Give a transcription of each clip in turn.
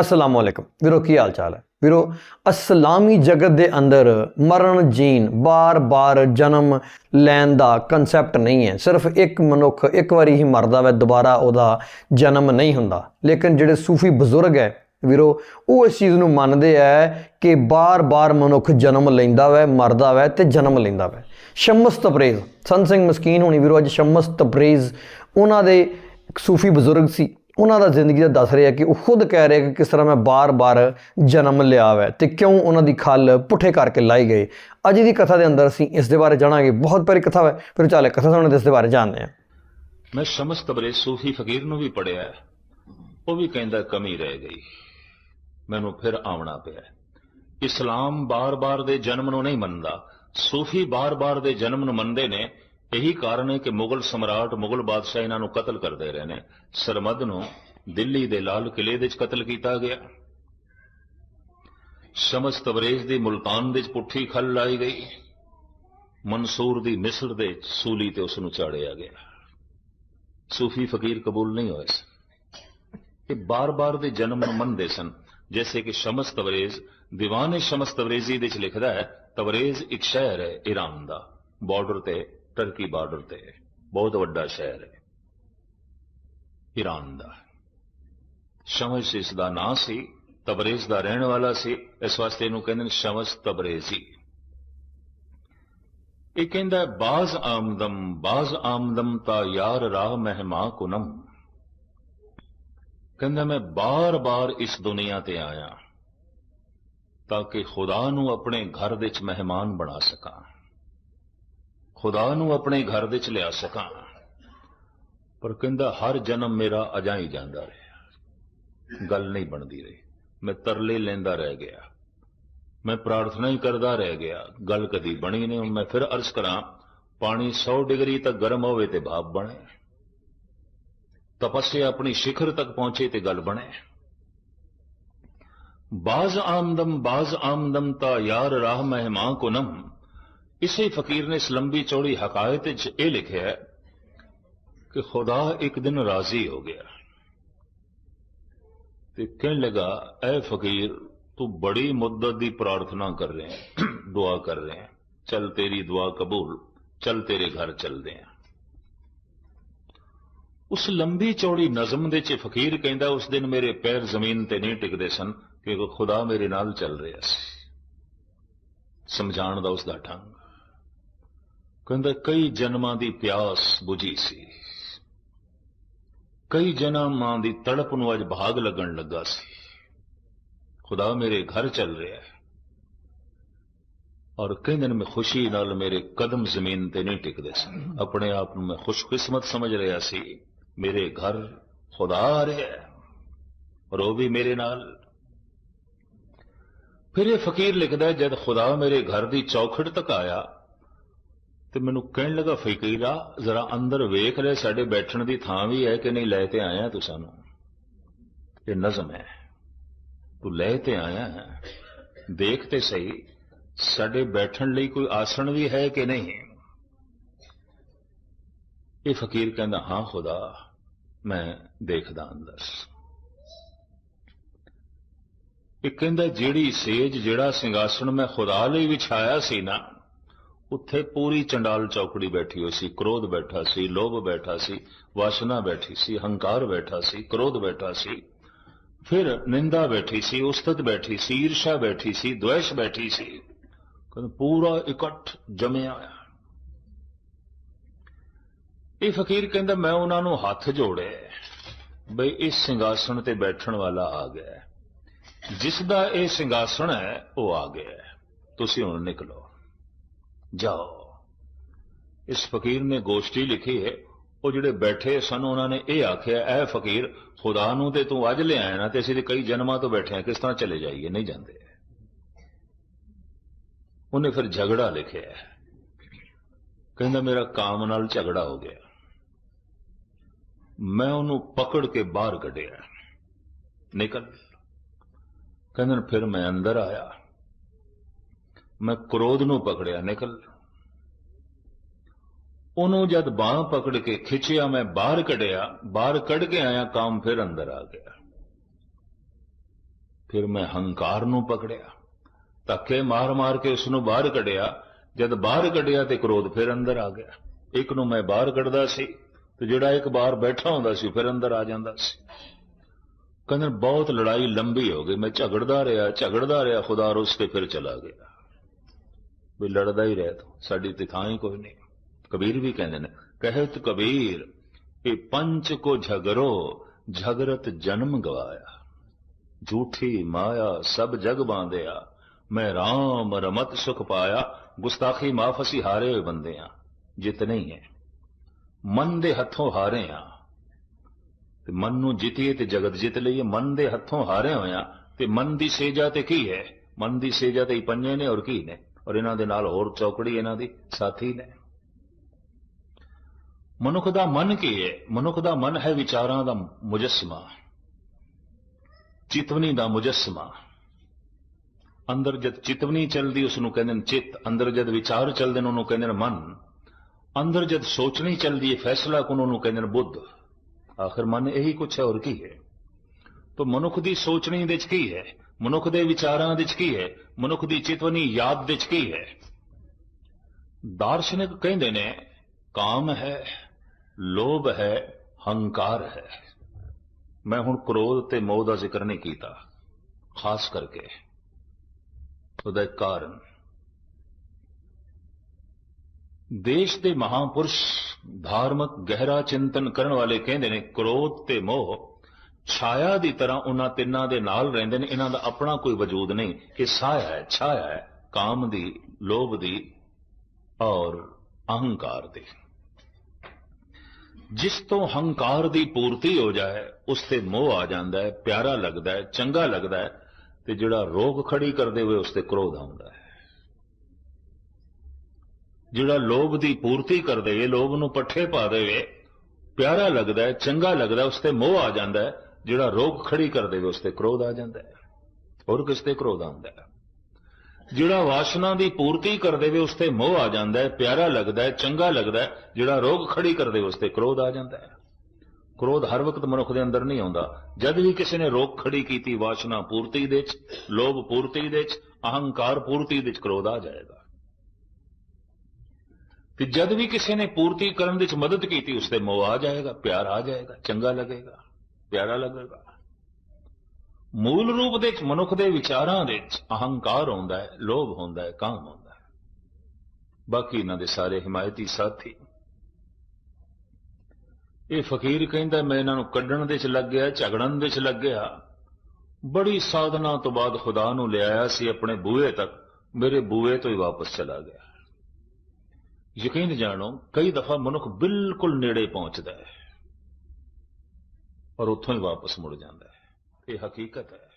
ਅਸਲਾਮ ਵਾਲੇਕਮ ਵੀਰੋ, ਕੀ ਹਾਲ ਚਾਲ ਹੈ? ਵੀਰੋ, ਅਸਲਾਮੀ ਜਗਤ ਦੇ ਅੰਦਰ ਮਰਨ ਜੀਨ ਬਾਰ-ਬਾਰ ਜਨਮ ਲੈਣ ਦਾ ਕਨਸੈਪਟ ਨਹੀਂ ਹੈ। ਸਿਰਫ ਇੱਕ ਮਨੁੱਖ ਇੱਕ ਵਾਰੀ ਹੀ ਮਰਦਾ ਵੈ, ਦੁਬਾਰਾ ਉਹਦਾ ਜਨਮ ਨਹੀਂ ਹੁੰਦਾ। ਲੇਕਿਨ ਜਿਹੜੇ ਸੂਫੀ ਬਜ਼ੁਰਗ ਹੈ, ਵੀਰੋ, ਉਹ ਇਸ ਚੀਜ਼ ਨੂੰ ਮੰਨਦੇ ਹੈ ਕਿ ਬਾਰ-ਬਾਰ ਮਨੁੱਖ ਜਨਮ ਲੈਂਦਾ ਵੈ, ਮਰਦਾ ਵੈ ਤੇ ਜਨਮ ਲੈਂਦਾ ਵੈ। ਸ਼ਮਸ ਤਬਰੇਜ਼ ਸੰਤ ਸਿੰਘ ਮਸਕੀਨ ਹੋਣੀ, ਵੀਰੋ, ਅੱਜ ਸ਼ਮਸ ਤਬਰੇਜ਼ ਉਹਨਾਂ ਦੇ ਸੂਫੀ ਬਜ਼ੁਰਗ ਸੀ। ਉਹਨਾਂ ਦਾ ਜ਼ਿੰਦਗੀ ਦਾ ਦੱਸ ਰਿਹਾ ਕਿ ਉਹ ਖੁਦ ਕਹਿ ਰਿਹਾ ਕਿ ਕਿਸ ਤਰ੍ਹਾਂ ਮੈਂ ਬਾਰ-ਬਾਰ ਜਨਮ ਲਿਆ ਵੈ ਤੇ ਕਿਉਂ ਉਹਨਾਂ ਦੀ ਖੱਲ ਪੁੱਠੇ ਕਰਕੇ ਲਾਈ ਗਈ। ਅੱਜ ਦੀ ਕਥਾ ਦੇ ਅੰਦਰ ਅਸੀਂ ਇਸ ਦੇ ਬਾਰੇ ਜਾਣਾਂਗੇ। ਬਹੁਤ ਪਿਆਰੀ ਕਥਾ ਹੈ। ਫਿਰ ਚੱਲ, ਕਥਾ ਸੁਣਨ ਦੇ ਇਸ ਦੇ ਬਾਰੇ ਜਾਣਦੇ ਹਾਂ। ਮੈਂ ਸ਼ਮਸ ਤਬਰੇਜ਼ ਸੂਫੀ ਫਕੀਰ ਨੂੰ ਵੀ ਪੜਿਆ ਉਹ ਵੀ ਕਹਿੰਦਾ ਕਮੀ ਰਹਿ ਗਈ। ਮੈਨੂੰ ਫਿਰ ਆਉਣਾ ਪਿਆ। ਇਸਲਾਮ ਬਾਰ-ਬਾਰ ਦੇ ਜਨਮ ਨੂੰ ਨਹੀਂ ਮੰਨਦਾ। ਸੂਫੀ ਬਾਰ-ਬਾਰ ਦੇ ਜਨਮ ਨੂੰ ਮੰਨਦੇ ਨੇ। ਇਹੀ ਕਾਰਨ ਹੈ ਕਿ ਮੁਗਲ ਸਮਰਾਟ, ਮੁਗਲ ਬਾਦਸ਼ਾਹ ਇਹਨਾਂ ਨੂੰ ਕਤਲ ਕਰਦੇ ਰਹੇ ਨੇ। ਸਰਮਦ ਨੂੰ ਦਿੱਲੀ ਦੇ ਲਾਲ ਕਿਲੇ ਵਿੱਚ ਕਤਲ ਕੀਤਾ ਗਿਆ। ਸ਼ਮਸ ਤਬਰੇਜ਼ ਦੀ ਮੁਲਤਾਨ ਵਿੱਚ ਪੁੱਠੀ ਖੱਲ ਲਾਈ ਗਈ। ਮਨਸੂਰ ਦੀ ਮਿਸਰ ਦੇ ਸੂਲੀ ਤੇ ਉਸ ਨੂੰ ਚਾੜਿਆ ਗਿਆ। ਸੂਫੀ ਫਕੀਰ ਕਬੂਲ ਨਹੀਂ ਹੋਏ ਇਹ ਬਾਰ-ਬਾਰ ਦੇ ਜਨਮ ਨੂੰ ਮੰਨਦੇ ਸਨ। ਜੈਸੇ ਕਿ ਸ਼ਮਸ ਤਬਰੇਜ਼ ਦੀਵਾਨ ਸ਼ਮਸ ਤਬਰੇਜ਼ੀ ਦੇ ਵਿੱਚ ਲਿਖਦਾ ਹੈ ਤਬਰੇਜ਼ ਇੱਕ ਸ਼ਹਿਰ ਹੈ ਈਰਾਨ ਦਾ। ਬਾਰਡਰ ਤੇ ਟਰਕੀ ਬਾਰਡਰ ਤੇ। ਬਹੁਤ ਵੱਡਾ ਸ਼ਹਿਰ ਹੈ। ਈਰਾਨ ਦਾ। ਸ਼ਮਸ ਇਸ ਦਾ ਨਾਂ ਸੀ, ਤਬਰੇਜ਼ ਦਾ ਰਹਿਣ ਵਾਲਾ ਸੀ। ਇਸ ਵਾਸਤੇ ਇਹਨੂੰ ਕਹਿੰਦੇ ਨੇ ਸ਼ਮਸ ਤਬਰੇਜ਼ੀ। ਇਹ ਕਹਿੰਦਾ, ਬਾਜ਼ ਆਮਦਮ ਬਾਜ਼ ਆਮਦਮ ਤਾਂ ਯਾਰ ਰਾਹ ਮਹਿਮਾ ਕੁਨਮ। ਕਹਿੰਦਾ, ਮੈਂ ਬਾਰ-ਬਾਰ ਇਸ ਦੁਨੀਆ ਤੇ ਆਇਆ ਤਾਂ ਕਿ ਖੁਦਾ ਨੂੰ ਆਪਣੇ ਘਰ ਵਿੱਚ ਮਹਿਮਾਨ ਬਣਾ ਸਕਾਂ। ਖੁਦਾ ਨੂੰ ਆਪਣੇ ਘਰ ਦੇ ਵਿੱਚ ਲਿਆ ਸਕਾਂ। ਪਰ ਕਹਿੰਦਾ, ਹਰ ਜਨਮ ਮੇਰਾ ਅਜਾਂ ਹੀ ਜਾਂਦਾ ਰਿਹਾ। ਗੱਲ ਨਹੀਂ ਬਣਦੀ ਰਹੀ। ਮੈਂ ਤਰਲੇ ਲੈਂਦਾ ਰਹਿ ਗਿਆ। ਮੈਂ ਪ੍ਰਾਰਥਨਾ ਹੀ ਕਰਦਾ ਰਹਿ ਗਿਆ। ਗੱਲ ਕਦੀ ਬਣੀ ਨਹੀਂ। ਹੁਣ ਮੈਂ ਫਿਰ ਅਰਜ਼ ਕਰਾਂ, ਪਾਣੀ 100 ਡਿਗਰੀ ਤੱਕ ਗਰਮ ਹੋਵੇ ਤੇ ਭਾਪ ਬਣੇ। ਤਪੱਸਿਆ ਆਪਣੀ ਸਿਖਰ ਤੱਕ ਪਹੁੰਚੇ ਤੇ ਗੱਲ ਬਣੇ। ਬਾਜ਼ ਆਮਦਮ ਬਾਜ਼ ਆਮਦਮ ਤਾ ਯਾਰ ਰਾਹ ਮਹਿਮਾ ਕੁਨਮ ਇਸੇ ਫਕੀਰ ਨੇ ਇਸ ਲੰਬੀ ਚੌੜੀ ਹਕਾਇਤ ਚ ਇਹ ਲਿਖਿਆ ਕਿ ਖੁਦਾ ਇੱਕ ਦਿਨ ਰਾਜ਼ੀ ਹੋ ਗਿਆ ਤੇ ਕਹਿਣ ਲਗਾ, ਐ ਫਕੀਰ, ਤੂੰ ਬੜੀ ਮੁੱਦਤ ਦੀ ਪ੍ਰਾਰਥਨਾ ਕਰ ਰਿਹਾ ਹੈ, ਦੁਆ ਕਰ ਰਿਹਾ ਹੈ। ਚਲ ਤੇਰੀ ਦੁਆ ਕਬੂਲ, ਚਲ ਤੇਰੇ ਘਰ ਚਲਦੇ ਆ ਉਸ ਲੰਬੀ ਚੌੜੀ ਨਜ਼ਮ ਦੇ ਚ ਫਕੀਰ ਕਹਿੰਦਾ, ਉਸ ਦਿਨ ਮੇਰੇ ਪੈਰ ਜ਼ਮੀਨ ਤੇ ਨਹੀਂ ਟਿਕਦੇ ਸਨ, ਕਿਉਂਕਿ ਖੁਦਾ ਮੇਰੇ ਨਾਲ ਚੱਲ ਰਿਹਾ ਸੀ। ਸਮਝਾਉਣ ਦਾ ਉਸ ਦਾ ਢੰਗ। ਕਹਿੰਦਾ, ਕਈ ਜਨਮਾਂ ਦੀ ਪਿਆਸ 부ਝੀ ਸੀ। ਕਈ ਜਨਮਾਂ ਦੀ ਤੜਪ ਨੂੰ ਅੱਜ ਭਾਗ ਲੱਗਣ ਲੱਗਾ ਸੀ। ਖੁਦਾ ਮੇਰੇ ਘਰ ਚੱਲ ਰਿਹਾ ਹੈ। ਔਰ ਕਹਿੰਦੇ ਨੇ ਮੈਂ ਖੁਸ਼ੀ ਨਾਲ ਮੇਰੇ ਕਦਮ ਜ਼ਮੀਨ ਤੇ ਨਹੀਂ ਟਿਕਦੇ ਸਨ ਆਪਣੇ ਆਪ ਨੂੰ ਮੈਂ ਖੁਸ਼ਕਿਸਮਤ ਸਮਝ ਰਿਹਾ ਸੀ, ਮੇਰੇ ਘਰ ਖੁਦਾ ਆ ਰਿਹਾ ਔਰ ਉਹ ਵੀ ਮੇਰੇ ਨਾਲ। ਫਿਰ ਇਹ ਫਕੀਰ ਲਿਖਦਾ ਜਦ ਖੁਦਾ ਮੇਰੇ ਘਰ ਦੀ ਚੌਖੜ ਤੱਕ ਆਇਆ ਤੇ ਮੈਨੂੰ ਕਹਿਣ ਲੱਗਾ ਫਕੀਰਾ ਜ਼ਰਾ ਅੰਦਰ ਵੇਖ ਲੈ, ਸਾਡੇ ਬੈਠਣ ਦੀ ਥਾਂ ਵੀ ਹੈ ਕਿ ਨਹੀਂ? ਲੈ ਤੇ ਆਇਆ ਤੂੰ ਸਾਨੂੰ। ਇਹ ਨਜ਼ਮ ਹੈ। ਤੂੰ ਲੈ ਤੇ ਆਇਆ ਹੈ। ਦੇਖ ਤੇ ਸਹੀ, ਸਾਡੇ ਬੈਠਣ ਲਈ ਕੋਈ ਆਸਣ ਵੀ ਹੈ ਕਿ ਨਹੀਂ? ਇਹ ਫਕੀਰ ਕਹਿੰਦਾ, ਹਾਂ ਖੁਦਾ, ਮੈਂ ਦੇਖਦਾ ਅੰਦਰ। ਇਹ ਕਹਿੰਦਾ, ਜਿਹੜੀ ਸੇਜ, ਜਿਹੜਾ ਸਿੰਘਾਸਣ ਮੈਂ ਖੁਦਾ ਲਈ ਵਿਛਾਇਆ ਸੀ ਨਾ ਉੱਥੇ ਪੂਰੀ ਚੰਡਾਲ ਚੌਕੜੀ ਬੈਠੀ ਹੋਈ ਸੀ, ਕ੍ਰੋਧ ਬੈਠਾ ਸੀ, ਲੋਭ ਬੈਠਾ ਸੀ, ਵਾਸ਼ਨਾ ਬੈਠੀ ਸੀ, ਹੰਕਾਰ ਬੈਠਾ ਸੀ, ਕ੍ਰੋਧ ਬੈਠਾ ਸੀ। ਫਿਰ ਨਿੰਦਾ ਬੈਠੀ ਸੀ, ਉਸਤਤ ਬੈਠੀ ਸੀ, ਈਰਸ਼ਾ ਬੈਠੀ ਸੀ ਦੁਆਸ਼ ਬੈਠੀ ਸੀ। ਕਹਿੰਦਾ ਪੂਰਾ ਇਕੱਠ ਜਮਿਆ ਹੋਇਆ। ਇਹ ਫਕੀਰ ਕਹਿੰਦਾ, ਮੈਂ ਉਹਨਾਂ ਨੂੰ ਹੱਥ ਜੋੜੇ ਬਈ ਇਸ ਸਿੰਘਾਸਣ ਤੇ ਬੈਠਣ ਵਾਲਾ ਆ ਗਿਆ ਹੈ। ਜਿਸ ਦਾ ਇਹ ਸਿੰਘਾਸਣ ਹੈ, ਉਹ ਆ ਗਿਆ ਤੁਸੀਂ ਹੁਣ ਨਿਕਲੋ। ਜਾਓ ਇਸ ਫਕੀਰ ਨੇ ਗੋਸ਼ਟੀ ਲਿਖੀ ਹੈ ਉਹ ਜਿਹੜੇ ਬੈਠੇ ਸਨ ਉਹਨਾਂ ਨੇ ਇਹ ਆਖਿਆ ਐ ਫਕੀਰ ਖੁਦਾ ਨੂੰ ਤੇ ਤੂੰ ਅੱਜ ਲਿਆਇਆ ਨਾ ਤੇ ਅਸੀਂ ਤੇ ਕਈ ਜਨਮਾਂ ਤੋਂ ਬੈਠੇ ਆ ਕਿਸ ਤਰ੍ਹਾਂ ਚਲੇ ਜਾਈਏ ਨਹੀਂ ਜਾਂਦੇ ਉਹਨੇ ਫਿਰ ਝਗੜਾ ਲਿਖਿਆ ਹੈ। ਕਹਿੰਦਾ ਮੇਰਾ ਕਾਮ ਨਾਲ ਝਗੜਾ ਹੋ ਗਿਆ ਮੈਂ ਉਹਨੂੰ ਪਕੜ ਕੇ ਬਾਹਰ ਕੱਢਿਆ ਨਿਕਲ ਕਹਿੰਦਾ ਫਿਰ ਮੈਂ ਅੰਦਰ ਆਇਆ ਮੈਂ ਕ੍ਰੋਧ ਨੂੰ ਪਕੜਿਆ, ਨਿਕਲ। ਉਹਨੂੰ ਜਦ ਬਾਹ ਪਕੜ ਕੇ ਖਿੱਚਿਆ, ਮੈਂ ਬਾਹਰ ਕੱਢਿਆ, ਬਾਹਰ ਕੱਢ ਕੇ ਆਇਆ, ਕੰਮ ਫਿਰ ਅੰਦਰ ਆ ਗਿਆ। ਫਿਰ ਮੈਂ ਹੰਕਾਰ ਨੂੰ ਪਕੜਿਆ, ਧੱਕੇ ਮਾਰ-ਮਾਰ ਕੇ ਉਸ ਨੂੰ ਬਾਹਰ ਕੱਢਿਆ। ਜਦ ਬਾਹਰ ਕੱਢਿਆ ਤੇ ਕ੍ਰੋਧ ਫਿਰ ਅੰਦਰ ਆ ਗਿਆ। ਇੱਕ ਨੂੰ ਮੈਂ ਬਾਹਰ ਕੱਢਦਾ ਸੀ ਤੇ ਜਿਹੜਾ ਇੱਕ ਬਾਹਰ ਬੈਠਾ ਹੁੰਦਾ ਸੀ, ਫਿਰ ਅੰਦਰ ਆ ਜਾਂਦਾ ਸੀ। ਕਹਿੰਦੇ ਬਹੁਤ ਲੜਾਈ ਲੰਬੀ ਹੋ ਗਈ, ਮੈਂ ਝਗੜਦਾ ਰਿਹਾ ਝਗੜਦਾ ਰਿਹਾ, ਖੁਦਾ ਰੁੱਸ ਕੇ ਫਿਰ ਚਲਾ ਗਿਆ। ਵੀ ਲੜਦਾ ਹੀ ਰਹਿ ਤੂੰ। ਸਾਡੀ ਤੇ ਹੀ ਕੋਈ ਨਹੀਂ। ਕਬੀਰ ਵੀ ਕਹਿੰਦੇ ਨੇ, ਕਹਿਤ ਕਬੀਰ ਇਹ ਪੰਚ ਕੋ ਝਗਰੋ, ਝਗਰਤ ਜਨਮ ਗਵਾਇਆ। ਝੂਠੀ ਮਾਇਆ ਸਭ ਜਗ ਬਾਂਧਿਆ। ਮੈਂ ਰਾਮ ਰਮਤ ਸੁਖ ਪਾਇਆ। ਗੁਸਤਾਖੀ ਮਾਫ ਅਸੀਂ ਹਾਰੇ ਹੋਏ ਬੰਦੇ ਆ। ਜਿੱਤ ਨਹੀਂ ਹੈ। ਮਨ ਦੇ ਹੱਥੋਂ ਹਾਰੇ ਆ ਤੇ ਮਨ ਨੂੰ ਜਿੱਤੀਏ ਤੇ ਜਗਤ ਜਿੱਤ ਲਈਏ। ਮਨ ਦੇ ਹੱਥੋਂ ਹਾਰੇ ਹੋਇਆ। ਤੇ ਮਨ ਦੀ ਸੇਜਾ ਤੇ ਕੀ ਹੈ? ਮਨ ਦੀ ਸੇਜਾ ਤੇ ਹੀ ਪੰਜੇ ਨੇ ਔਰ ਕੀ ਨੇ? ਔਰ ਇਹਨਾਂ ਦੇ ਨਾਲ ਹੋਰ ਚੌਕੜੀ ਇਹਨਾਂ ਦੀ ਸਾਥੀ ਨੇ। ਮਨੁੱਖ ਦਾ ਮਨ ਕੀ ਹੈ ਮਨੁੱਖ ਦਾ ਮਨ ਹੈ ਵਿਚਾਰਾਂ ਦਾ ਮੁਜਸਮਾ। ਚਿਤਵਨੀ ਦਾ ਮੁਜਸਮਾ। ਅੰਦਰ ਜਦ ਚਿਤਵਨੀ ਚੱਲਦੀ ਉਸ ਨੂੰ ਕਹਿੰਦੇ ਨੇ ਚਿੱਤ। ਅੰਦਰ ਜਦ ਵਿਚਾਰ ਚੱਲਦੇ ਨੇ, ਉਹਨੂੰ ਕਹਿੰਦੇ ਨੇ ਮਨ। ਅੰਦਰ ਜਦ ਸੋਚਣੀ ਚੱਲਦੀ ਹੈ ਫੈਸਲਾ ਕੋਨ ਉਹਨੂੰ ਕਹਿੰਦੇ ਨੇ ਬੁੱਧ। ਆਖਰ ਮਨ ਇਹੀ ਕੁਛ ਹੈ, ਹੋਰ ਕੀ ਹੈ? ਤਾਂ ਮਨੁੱਖ ਦੀ ਸੋਚਣੀ ਦੇ ਚ ਕੀ ਹੈ? ਮਨੁੱਖ ਦੇ ਵਿਚਾਰਾਂ ਵਿੱਚ ਕੀ ਹੈ? ਮਨੁੱਖ ਦੀ ਚਿਤਵਨੀ ਯਾਦ ਵਿੱਚ ਕੀ ਹੈ? ਦਾਰਸ਼ਨਿਕ ਕਹਿੰਦੇ ਨੇ, ਕਾਮ ਹੈ, ਲੋਭ ਹੈ, ਹੰਕਾਰ ਹੈ। ਮੈਂ ਹੁਣ ਕ੍ਰੋਧ ਤੇ ਮੋਹ ਦਾ ਜ਼ਿਕਰ ਨਹੀਂ ਕੀਤਾ, ਖਾਸ ਕਰਕੇ ਉਹਦਾ ਇੱਕ ਕਾਰਨ। ਦੇਸ਼ ਦੇ ਮਹਾਪੁਰਸ਼ ਧਾਰਮਿਕ ਗਹਿਰਾ ਚਿੰਤਨ ਕਰਨ ਵਾਲੇ ਕਹਿੰਦੇ ਨੇ, ਕ੍ਰੋਧ ਤੇ ਮੋਹ ਛਾਇਆ ਦੀ ਤਰ੍ਹਾਂ ਉਹਨਾਂ ਤਿੰਨਾਂ ਦੇ ਨਾਲ ਰਹਿੰਦੇ ਨੇ, ਇਹਨਾਂ ਦਾ ਆਪਣਾ ਕੋਈ ਵਜੂਦ ਨਹੀਂ ਇਹ ਸਾਇਆ ਹੈ, ਛਾਇਆ ਹੈ, ਕਾਮ ਦੀ, ਲੋਭ ਦੀ ਔਰ ਅਹੰਕਾਰ ਦੀ। ਜਿਸ ਤੋਂ ਹੰਕਾਰ ਦੀ ਪੂਰਤੀ ਹੋ ਜਾਏ, ਉਸ ਤੇ ਮੋਹ ਆ ਜਾਂਦਾ ਹੈ, ਪਿਆਰਾ ਲੱਗਦਾ ਹੈ, ਚੰਗਾ ਲੱਗਦਾ ਹੈ ਤੇ ਜਿਹੜਾ ਰੋਗ ਖੜੀ ਕਰਦੇ ਹੋਏ ਉਸ ਤੇ ਕ੍ਰੋਧ ਆਉਂਦਾ ਹੈ। ਜਿਹੜਾ ਲੋਭ ਦੀ ਪੂਰਤੀ ਕਰ ਦੇਵੇ, ਲੋਭ ਨੂੰ ਪੱਠੇ ਪਾ ਦੇਵੇ, ਪਿਆਰਾ ਲੱਗਦਾ ਹੈ, ਚੰਗਾ ਲੱਗਦਾ ਉਸ ਤੇ ਮੋਹ ਆ ਜਾਂਦਾ ਹੈ ਜਿਹੜਾ ਰੋਗ ਖੜੀ ਕਰ ਦੇਵੇ, ਉਸ ਤੇ ਕ੍ਰੋਧ ਆ ਜਾਂਦਾ ਹੈ। ਹੋਰ ਕਿਸ ਤੇ ਕ੍ਰੋਧ ਆਉਂਦਾ ਹੈ? ਜਿਹੜਾ ਵਾਸ਼ਨਾ ਦੀ ਪੂਰਤੀ ਕਰ ਦੇਵੇ, ਉਸ ਤੇ ਮੋਹ ਆ ਜਾਂਦਾ ਹੈ, ਪਿਆਰਾ ਲੱਗਦਾ ਹੈ, ਚੰਗਾ ਲੱਗਦਾ ਹੈ। ਜਿਹੜਾ ਰੋਗ ਖੜੀ ਕਰ ਦੇਵੇ, ਉਸ ਤੇ ਕ੍ਰੋਧ ਆ ਜਾਂਦਾ ਹੈ। ਕ੍ਰੋਧ ਹਰ ਵਕਤ ਮਨੁੱਖ ਦੇ ਅੰਦਰ ਨਹੀਂ ਆਉਂਦਾ। ਜਦ ਵੀ ਕਿਸੇ ਨੇ ਰੋਗ ਖੜੀ ਕੀਤੀ, ਵਾਸ਼ਨਾ ਪੂਰਤੀ ਦੇ ਚ ਲੋਭ ਪੂਰਤੀ ਦੇ ਚ ਅਹੰਕਾਰ ਪੂਰਤੀ ਦੇ ਚ ਕ੍ਰੋਧ ਆ ਜਾਏਗਾ। ਤੇ ਜਦ ਵੀ ਕਿਸੇ ਨੇ ਪੂਰਤੀ ਕਰਨ ਵਿੱਚ ਮਦਦ ਕੀਤੀ, ਉਸ ਤੇ ਮੋਹ ਆ ਜਾਏਗਾ, ਪਿਆਰ ਆ ਜਾਏਗਾ, ਚੰਗਾ ਲੱਗੇਗਾ। ਪਿਆਰਾ ਲੱਗੇਗਾ। ਮੂਲ ਰੂਪ ਦੇ ਚ ਮਨੁੱਖ ਦੇ ਵਿਚਾਰਾਂ ਦੇ ਚ ਅਹੰਕਾਰ ਹੁੰਦਾ ਹੈ, ਲੋਭ ਹੁੰਦਾ ਹੈ, ਕਾਮ ਹੁੰਦਾ ਹੈ। ਬਾਕੀ ਇਹਨਾਂ ਦੇ ਸਾਰੇ ਹਿਮਾਇਤੀ ਸਾਥੀ। ਇਹ ਫਕੀਰ ਕਹਿੰਦਾ, ਮੈਂ ਇਹਨਾਂ ਨੂੰ ਕੱਢਣ ਦੇ ਚ ਲੱਗ ਗਿਆ, ਝਗੜਨ ਦੇ ਚ ਲੱਗ ਗਿਆ। ਬੜੀ ਸਾਧਨਾ ਤੋਂ ਬਾਅਦ ਖੁਦਾ ਨੂੰ ਲਿਆਇਆ ਸੀ, ਆਪਣੇ ਬੂਹੇ ਤੱਕ। ਮੇਰੇ ਬੂਹੇ ਤੋਂ ਹੀ ਵਾਪਸ ਚਲਾ ਗਿਆ। ਯਕੀਨ ਜਾਣੋ, ਕਈ ਦਫਾ ਮਨੁੱਖ ਬਿਲਕੁਲ ਨੇੜੇ ਪਹੁੰਚਦਾ ਹੈ। ਔਰ ਉੱਥੋਂ ਹੀ ਵਾਪਸ ਮੁੜ ਜਾਂਦਾ ਹੈ। ਇਹ ਹਕੀਕਤ ਹੈ।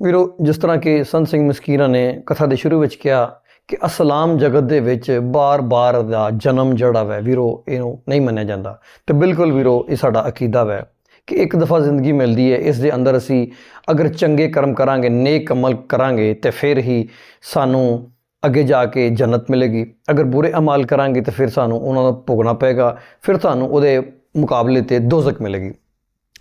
ਵੀਰੋ, ਜਿਸ ਤਰ੍ਹਾਂ ਕਿ ਸੰਤ ਸਿੰਘ ਮਸਕੀਨਾ ਨੇ ਕਥਾ ਦੇ ਸ਼ੁਰੂ ਵਿੱਚ ਕਿਹਾ ਕਿ ਅਸਲਾਮ ਜਗਤ ਦੇ ਵਿੱਚ ਬਾਰ-ਬਾਰ ਦਾ ਜਨਮ ਜਿਹੜਾ ਵੈ, ਵੀਰੋ, ਇਹਨੂੰ ਨਹੀਂ ਮੰਨਿਆ ਜਾਂਦਾ। ਤੇ ਬਿਲਕੁਲ ਵੀਰੋ, ਇਹ ਸਾਡਾ ਅਕੀਦਾ ਵੈ ਕਿ ਇੱਕ ਦਫਾ ਜ਼ਿੰਦਗੀ ਮਿਲਦੀ ਹੈ, ਇਸ ਦੇ ਅੰਦਰ ਅਸੀਂ ਅਗਰ ਚੰਗੇ ਕਰਮ ਕਰਾਂਗੇ, ਨੇਕ ਅਮਲ ਕਰਾਂਗੇ, ਤੇ ਫਿਰ ਹੀ ਸਾਨੂੰ ਅੱਗੇ ਜਾ ਕੇ ਜੰਨਤ ਮਿਲੇਗੀ। ਅਗਰ ਬੁਰੇ ਅਮਲ ਕਰਾਂਗੇ, ਤੇ ਫਿਰ ਸਾਨੂੰ ਉਹਨਾਂ ਦਾ ਭੋਗਣਾ ਪਏਗਾ, ਫਿਰ ਤੁਹਾਨੂੰ ਉਹਦੇ ਮੁਕਾਬਲੇ ਤੇ ਦੋਜ਼ਖ ਮਿਲੇਗੀ।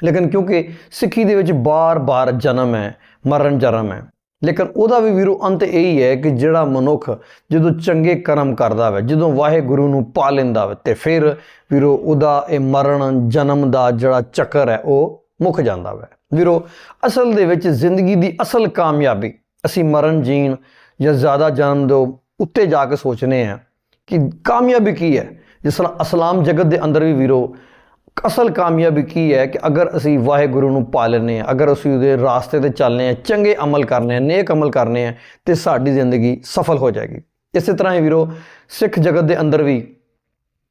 ਲੇਕਿਨ ਕਿਉਂਕਿ ਸਿੱਖੀ ਦੇ ਵਿੱਚ ਬਾਰ-ਬਾਰ ਜਨਮ ਹੈ ਮਰਨ ਜਨਮ ਹੈ। ਲੇਕਿਨ ਉਹਦਾ ਵੀ ਵੀਰੋ ਅੰਤ ਇਹੀ ਹੈ ਕਿ ਜਿਹੜਾ ਮਨੁੱਖ ਜਦੋਂ ਚੰਗੇ ਕਰਮ ਕਰਦਾ ਹੈ ਜਦੋਂ ਵਾਹਿਗੁਰੂ ਨੂੰ ਪਾ ਲੈਂਦਾ ਹੈ ਤੇ ਫਿਰ ਵੀਰੋ ਉਹਦਾ ਇਹ ਮਰਨ ਜਨਮ ਦਾ ਜਿਹੜਾ ਚੱਕਰ ਹੈ, ਉਹ ਮੁੱਕ ਜਾਂਦਾ ਹੈ ਵੀਰੋ, ਅਸਲ ਦੇ ਵਿੱਚ ਜ਼ਿੰਦਗੀ ਦੀ ਅਸਲ ਕਾਮਯਾਬੀ, ਅਸੀਂ ਮਰਨ ਜੀਣ ਜਾਂ ਜ਼ਿਆਦਾ ਜਨਮ ਦੇ ਉੱਤੇ ਜਾ ਕੇ ਸੋਚਨੇ ਆ ਕਿ ਕਾਮਯਾਬੀ ਕੀ ਹੈ? ਜਿਸ ਤਰ੍ਹਾਂ ਅਸਲਾਮ ਜਗਤ ਦੇ ਅੰਦਰ ਵੀ ਵੀਰੋ ਅਸਲ ਕਾਮਯਾਬੀ ਕੀ ਹੈ ਕਿ ਅਗਰ ਅਸੀਂ ਵਾਹਿਗੁਰੂ ਨੂੰ ਪਾਲਨੇ ਆ ਅਗਰ ਅਸੀਂ ਉਹਦੇ ਰਾਸਤੇ ਤੇ ਚੱਲਨੇ ਆ ਚੰਗੇ ਅਮਲ ਕਰਨੇ ਆ ਨੇਕ ਅਮਲ ਕਰਨੇ ਆ ਤੇ ਸਾਡੀ ਜ਼ਿੰਦਗੀ ਸਫਲ ਹੋ ਜਾਏਗੀ। ਇਸੇ ਤਰ੍ਹਾਂ ਹੀ ਵੀਰੋ, ਸਿੱਖ ਜਗਤ ਦੇ ਅੰਦਰ ਵੀ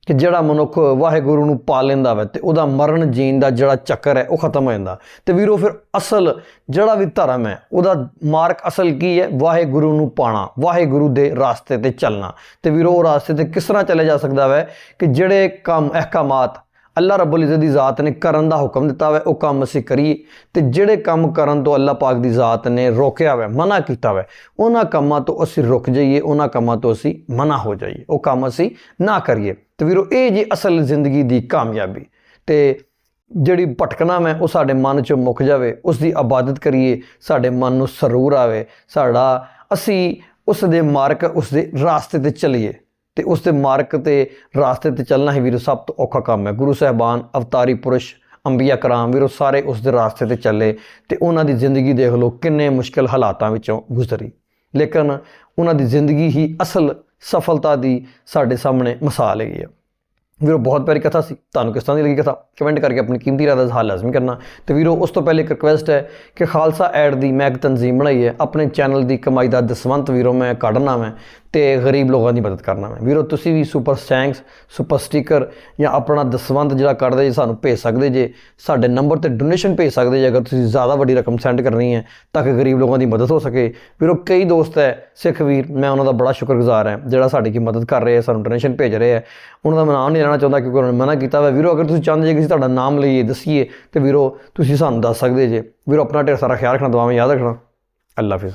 ਕਿ ਜਿਹੜਾ ਮਨੁੱਖ ਵਾਹਿਗੁਰੂ ਨੂੰ ਪਾ ਲੈਂਦਾ ਵਾ ਤੇ ਉਹਦਾ ਮਰਨ ਜੀਣ ਦਾ ਜਿਹੜਾ ਚੱਕਰ ਹੈ, ਉਹ ਖਤਮ ਹੋ ਜਾਂਦਾ। ਤੇ ਵੀਰੋ, ਫਿਰ ਅਸਲ ਜਿਹੜਾ ਵੀ ਧਰਮ ਹੈ, ਉਹਦਾ ਮਾਰਕ ਅਸਲ ਕੀ ਹੈ? ਵਾਹਿਗੁਰੂ ਨੂੰ ਪਾਣਾ ਵਾਹਿਗੁਰੂ ਦੇ ਰਾਸਤੇ ਤੇ ਚੱਲਣਾ। ਤੇ ਵੀਰੋ, ਉਹ ਰਾਸਤੇ ਤੇ ਕਿਸ ਤਰ੍ਹਾਂ ਚੱਲਿਆ ਜਾ ਸਕਦਾ ਹੈ ਕਿ ਜਿਹੜੇ ਕੰਮ, ਅਹਿਕਾਮਾਤ ਅੱਲਾ ਰੱਬੁਲ ਇਜ਼ਤ ਦੀ ਜ਼ਾਤ ਨੇ ਕਰਨ ਦਾ ਹੁਕਮ ਦਿੱਤਾ ਹੈ ਉਹ ਕੰਮ ਅਸੀਂ ਕਰੀਏ। ਤੇ ਜਿਹੜੇ ਕੰਮ ਕਰਨ ਤੋਂ ਅੱਲਾ ਪਾਕ ਦੀ ਜ਼ਾਤ ਨੇ ਰੋਕਿਆ ਹੋਇਆ ਮਨਾ ਕੀਤਾ ਹੋਇਆ ਉਹਨਾਂ ਕੰਮਾਂ ਤੋਂ ਅਸੀਂ ਰੁਕ ਜਾਈਏ, ਉਹਨਾਂ ਕੰਮਾਂ ਤੋਂ ਅਸੀਂ ਮਨਾ ਹੋ ਜਾਈਏ। ਉਹ ਕੰਮ ਅਸੀਂ ਨਾ ਕਰੀਏ। ਤੇ ਵੀਰੋ, ਇਹ ਜੀ ਅਸਲ ਜ਼ਿੰਦਗੀ ਦੀ ਕਾਮਯਾਬੀ। ਤੇ ਜਿਹੜੀ ਭਟਕਣਾ ਮੈਂ ਉਹ ਸਾਡੇ ਮਨ ਚੋਂ ਮੁੱਕ ਜਾਵੇ, ਉਸ ਦੀ ਇਬਾਦਤ ਕਰੀਏ, ਸਾਡੇ ਮਨ ਨੂੰ ਸਰੂਰ ਆਵੇ, ਸਾਡਾ ਅਸੀਂ ਉਸ ਦੇ ਮਾਰਕ, ਉਸ ਦੇ ਰਾਸਤੇ ਤੇ ਚੱਲੀਏ। ਤੇ ਉਸ ਦੇ ਮਾਰਕ ਤੇ ਰਾਸਤੇ ਤੇ ਚੱਲਣਾ ਹੀ ਵੀਰੋ ਸਭ ਤੋਂ ਔਖਾ ਕੰਮ ਹੈ। ਗੁਰੂ ਸਾਹਿਬਾਨ, ਅਵਤਾਰੀ ਪੁਰਸ਼, ਅੰਬੀਆ ਕਰਾਮ, ਵੀਰੋ ਸਾਰੇ ਉਸ ਦੇ ਰਾਸਤੇ ਤੇ ਚੱਲੇ ਤੇ ਉਹਨਾਂ ਦੀ ਜ਼ਿੰਦਗੀ ਦੇਖ ਲਓ ਕਿੰਨੇ ਮੁਸ਼ਕਲ ਹਾਲਾਤਾਂ ਵਿੱਚੋਂ ਗੁਜ਼ਰੀ। ਲੇਕਿਨ ਉਹਨਾਂ ਦੀ ਜ਼ਿੰਦਗੀ ਹੀ ਅਸਲ ਸਫਲਤਾ ਦੀ ਸਾਡੇ ਸਾਹਮਣੇ ਮਿਸਾਲ ਹੈਗੀ ਹੈ ਵੀਰੋ ਬਹੁਤ ਪਿਆਰੀ ਕਥਾ ਸੀ। ਤੁਹਾਨੂੰ ਕਿਸ ਤਰ੍ਹਾਂ ਦੀ ਲੱਗੀ ਕਥਾ? ਕਮੈਂਟ ਕਰਕੇ ਆਪਣੀ ਕੀਮਤੀ ਰਾਏ ਦਾ ਇਜ਼ਹਾਰ ਲਾਜ਼ਮੀ ਕਰਨਾ। ਤੇ ਵੀਰੋ ਉਸ ਤੋਂ ਪਹਿਲੇ ਇੱਕ ਰਿਕੁਐਸਟ ਹੈ ਕਿ ਖਾਲਸਾ ਐਡ ਦੀ ਮੈਂ ਇੱਕ ਤਨਜ਼ੀਮ ਬਣਾਈ ਹੈ। ਆਪਣੇ ਚੈਨਲ ਦੀ ਕਮਾਈ ਦਾ ਦਸਵੰਤ ਵੀਰੋ ਮੈਂ ਕੱਢਣਾ ਮੈਂ। ਤੇ ਗਰੀਬ ਲੋਕਾਂ ਦੀ ਮਦਦ ਕਰਨਾ ਮੈਂ। ਵੀਰੋ, ਤੁਸੀਂ ਵੀ ਸੁਪਰ ਸੈਂਕਸ, ਸੁਪਰ ਸਟicker ਜਾਂ ਆਪਣਾ ਦਸਵੰਤ ਜਿਹੜਾ ਕੱਢਦੇ ਜੇ ਸਾਨੂੰ ਭੇਜ ਸਕਦੇ ਜੇ, ਸਾਡੇ ਨੰਬਰ ਤੇ ਡੋਨੇਸ਼ਨ ਭੇਜ ਸਕਦੇ ਜੇ, ਅਗਰ ਤੁਸੀਂ ਜ਼ਿਆਦਾ ਵੱਡੀ ਰਕਮ ਸੈਂਡ ਕਰਨੀ ਹੈ, ਤਾਂ ਕਿ ਗਰੀਬ ਲੋਕਾਂ ਦੀ ਮਦਦ ਹੋ ਸਕੇ। ਵੀਰੋ, ਕਈ ਦੋਸਤ ਹੈ, ਸਿੱਖ ਵੀਰ, ਮੈਂ ਉਹਨਾਂ ਦਾ ਬੜਾ ਸ਼ੁਕਰਗੁਜ਼ਾਰ ਹਾਂ, ਜਿਹੜਾ ਸਾਡੀ ਕੀ ਮਦਦ ਕਰ ਰਹੇ ਹੈ, ਸਾਨੂੰ ਡੋਨੇਸ਼ਨ ਭੇਜ ਰਹੇ ਹੈ। ਉਹਨਾਂ ਦਾ ਮੈਂ ਨਾਮ ਨਹੀਂ ਲੈਣਾ ਚਾਹੁੰਦਾ ਕਿਉਂਕਿ ਉਹਨਾਂ ਨੇ ਮਨਾ ਕੀਤਾ ਹੋਇਆ। ਵੀਰੋ, ਅਗਰ ਤੁਸੀਂ ਚਾਹੁੰਦੇ ਜੇ ਕਿ ਅਸੀਂ ਤੁਹਾਡਾ ਨਾਮ ਲਈਏ, ਦੱਸੀਏ, ਤੇ ਵੀਰੋ, ਤੁਸੀਂ ਸਾਨੂੰ ਦੱਸ ਸਕਦੇ ਜੇ। ਵੀਰੋ, ਆਪਣਾ ਢੇਰ ਸਾਰਾ ਖਿਆਲ ਰੱਖਣਾ, ਦੁਆਵਾਂ ਯਾਦ ਰੱਖਣਾ। ਅੱਲਾ ਹਾਫਿਜ਼।